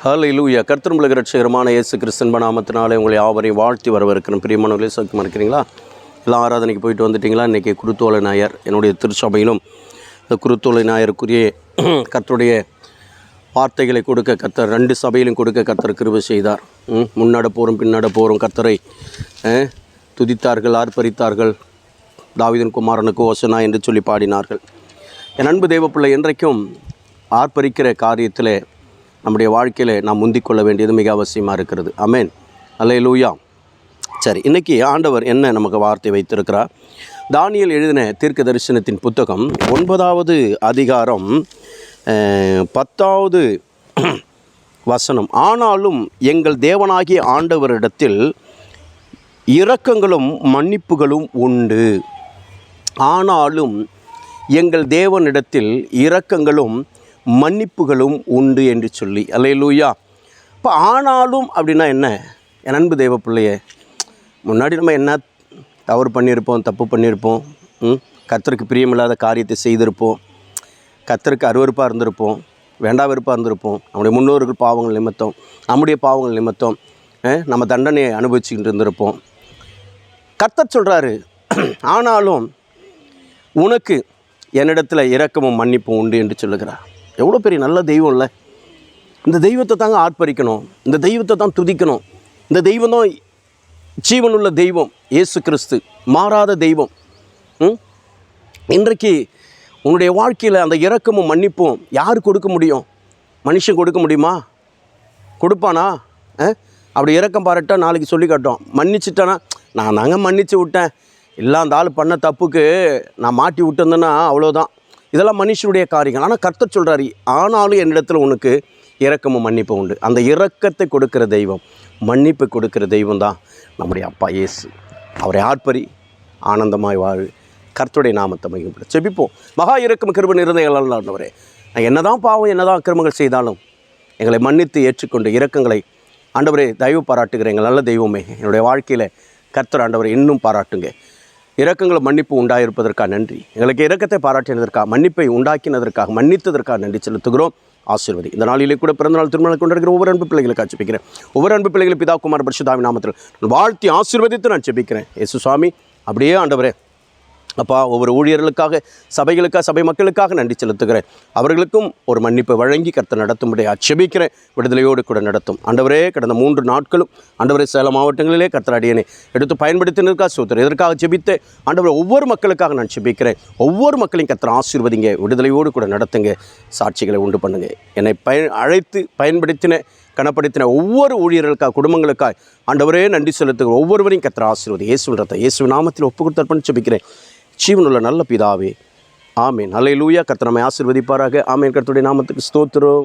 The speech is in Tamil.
ஹalleluya. கர்த்தர் உலக ரட்சகரமான இயேசு கிறிஸ்தன் நாமத்தினாலே உங்களை யாவரையும் வாழ்த்தி வரவிருக்கிறேன் பிரியமானவர்களே சௌக்கியமாக இருக்கிறீங்களா எல்லாம் ஆராதனைக்கு போயிட்டு வந்துட்டீங்களா? இன்றைக்கி குருத்தோலை நாயர் என்னுடைய திருச்சபையிலும் இந்த குருத்தோலை நாயருக்குரிய கர்த்தருடைய வார்த்தைகளை கொடுக்க கர்த்தர் ரெண்டு சபையிலும் கொடுக்க கர்த்தர் கிருபை செய்தார். ம், முன்னட போரும் பின்னட போரும் கர்த்தரை துதித்தார்கள் ஆர்ப்பரித்தார்கள். தாவிதன் குமாரனுக்கு ஓசனா என்று சொல்லி பாடினார்கள். என் அன்பு தேவப்பிள்ளை என்றைக்கும் ஆர்ப்பரிக்கிற காரியத்தில் நம்முடைய வாழ்க்கையில் நாம் முந்திக்கொள்ள வேண்டியது மிக அவசியமாக இருக்கிறது. அமேன் அல்ல லூயா சரி இன்னைக்கு ஆண்டவர் என்ன நமக்கு வார்த்தை வைத்திருக்கிறார்? தானியல் எழுதின தீர்க்க தரிசனத்தின் புத்தகம் ஒன்பதாவது அதிகாரம் பத்தாவது வசனம். ஆனாலும் எங்கள் தேவனாகிய ஆண்டவரிடத்தில் இரக்கங்களும் மன்னிப்புகளும் உண்டு. ஆனாலும் எங்கள் தேவனிடத்தில் இரக்கங்களும் மன்னிப்புகளும் உண்டு என்று சொல்லி. அல்லேலூயா. இப்போ ஆனாலும் அப்படின்னா என்ன? என் அன்பு தெய்வ பிள்ளையே முன்னாடி நம்ம என்ன தவறு பண்ணியிருப்போம் தப்பு பண்ணியிருப்போம் ம்? கத்தருக்கு பிரியமில்லாத காரியத்தை செய்திருப்போம் கத்தருக்கு அருவருப்பாக இருந்திருப்போம் வேண்டா வெறுப்பாக இருந்திருப்போம் நம்முடைய முன்னோர்கள் பாவங்கள் நிமித்தம் நம்முடைய பாவங்கள் நிமித்தம் நம்ம தண்டனையை அனுபவிச்சுக்கிட்டு இருந்திருப்போம். கத்தர் சொல்கிறாரு ஆனாலும் உனக்கு என்னிடத்தில் இரக்கமும் மன்னிப்பும் உண்டு என்று சொல்லுகிறார். எவ்வளோ பெரிய நல்ல தெய்வம் இல்லை. இந்த தெய்வத்தை தாங்க ஆர்ப்பரிக்கணும். இந்த தெய்வத்தை தான் துதிக்கணும். இந்த தெய்வம் தான் ஜீவனுள்ள தெய்வம் இயேசு கிறிஸ்து. மாறாத தெய்வம். ம்? இன்றைக்கு உன்னுடைய வாழ்க்கையில் அந்த இறக்கமும் மன்னிப்பும் யார் கொடுக்க முடியும்? மனுஷன் கொடுக்க முடியுமா? கொடுப்பானா? அப்படி இறக்கம் பாராட்டா நாளைக்கு சொல்லி காட்டும் மன்னிச்சிட்டேனா? நான் தாங்க மன்னிச்சு விட்டேன். இல்லை அந்த ஆள் பண்ண தப்புக்கு நான் மாட்டி விட்டுருந்தேன்னா அவ்வளோதான் இதெல்லாம் மனுஷனுடைய காரியங்கள். ஆனால் கர்த்தர் சொல்கிறாரு ஆனாலும் என்னிடத்தில் உனக்கு இரக்கமும் மன்னிப்பும் உண்டு. அந்த இரக்கத்தை கொடுக்கிற தெய்வம் மன்னிப்பு கொடுக்கிற தெய்வம் தான் நம்முடைய அப்பா இயேசு. அவரை ஆர்ப்பரி ஆனந்தமாய் வாழ் கர்த்தருடைய நாமத்தை மகிழ்ப்பட செபிப்போம் மகா இறக்கம் கிருப நிறந்தைகளால் ஆண்டவரே. நான் என்னதான் பாவம் என்னதான் கிருமங்கள் செய்தாலும் எங்களை மன்னித்து ஏற்றுக்கொண்டு இரக்கங்களை ஆண்டவரே தயவு பாராட்டுகிற எங்கள் நல்ல தெய்வமே என்னுடைய வாழ்க்கையில் கர்த்தர் ஆண்டவரை இன்னும் பாராட்டுங்க. இரக்கங்களை மன்னிப்பு உண்டாயிருப்பதற்காக நன்றி. எங்களுக்கு இரக்கத்தை பாராட்டினதற்காக மன்னிப்பை உண்டாக்கினதற்காக மன்னித்ததற்காக நன்றி செலுத்துகிறோம். ஆசீர்வதி. இந்த நாளிலே கூட பிறந்தநாள் திருமணம் கொண்டிருக்கிற ஒவ்வொரு அன்பு பிள்ளைகளை காட்சிப்பிக்கிறேன் ஒவ்வொரு அன்பு பிள்ளைகளை பிதா குமார் பரிசுதாமி நாமத்தில் வாழ்த்தி ஆசீர்வதித்து நான் செபிக்கிறேன். இயேசு சுவாமி அப்படியே ஆண்டவரே அப்பா ஒவ்வொரு ஊழியர்களுக்காக சபைகளுக்காக சபை மக்களுக்காக நன்றி செலுத்துகிறேன். அவர்களுக்கும் ஒரு மன்னிப்பை வழங்கி கருத்தை நடத்தும்படி அச்சபிக்கிறேன் விடுதலையோடு கூட நடத்தும். ஆண்டவரே கடந்த மூன்று நாட்களும் ஆண்டவரே சேலம் மாவட்டங்களிலே கர்த்தர் அடியனை எடுத்து பயன்படுத்தினதுக்காக சோதர் இதற்காக ஜெபித்து அண்டவரை ஒவ்வொரு மக்களுக்காக நான் ஜெபிக்கிறேன் ஒவ்வொரு மக்களையும் கர்த்தர் ஆசீர்வதிங்க விடுதலையோடு கூட நடத்துங்க. சாட்சிகளை உண்டு பண்ணுங்கள் என்னை பயன் அழைத்து பயன்படுத்தின கனப்படுத்தின ஒவ்வொரு ஊழியர்களுக்காக குடும்பங்களுக்காக ஆண்டவரே நன்றி செலுத்துகிற ஒவ்வொருவரையும் கத்திர ஆசீர்வது. இயேசு ரத்த இயேசு நாமத்தில் ஒப்பு கொடுத்து அர்ப்பணிச்சு ஜீவனுள்ள நல்ல பிதாவே ஆமேன். நல்ல லூயா கத்திரமை ஆசீர்வதிப்பாராக. ஆமேன். கருத்துடைய நாமத்துக்கு ஸ்தோத்திரம்.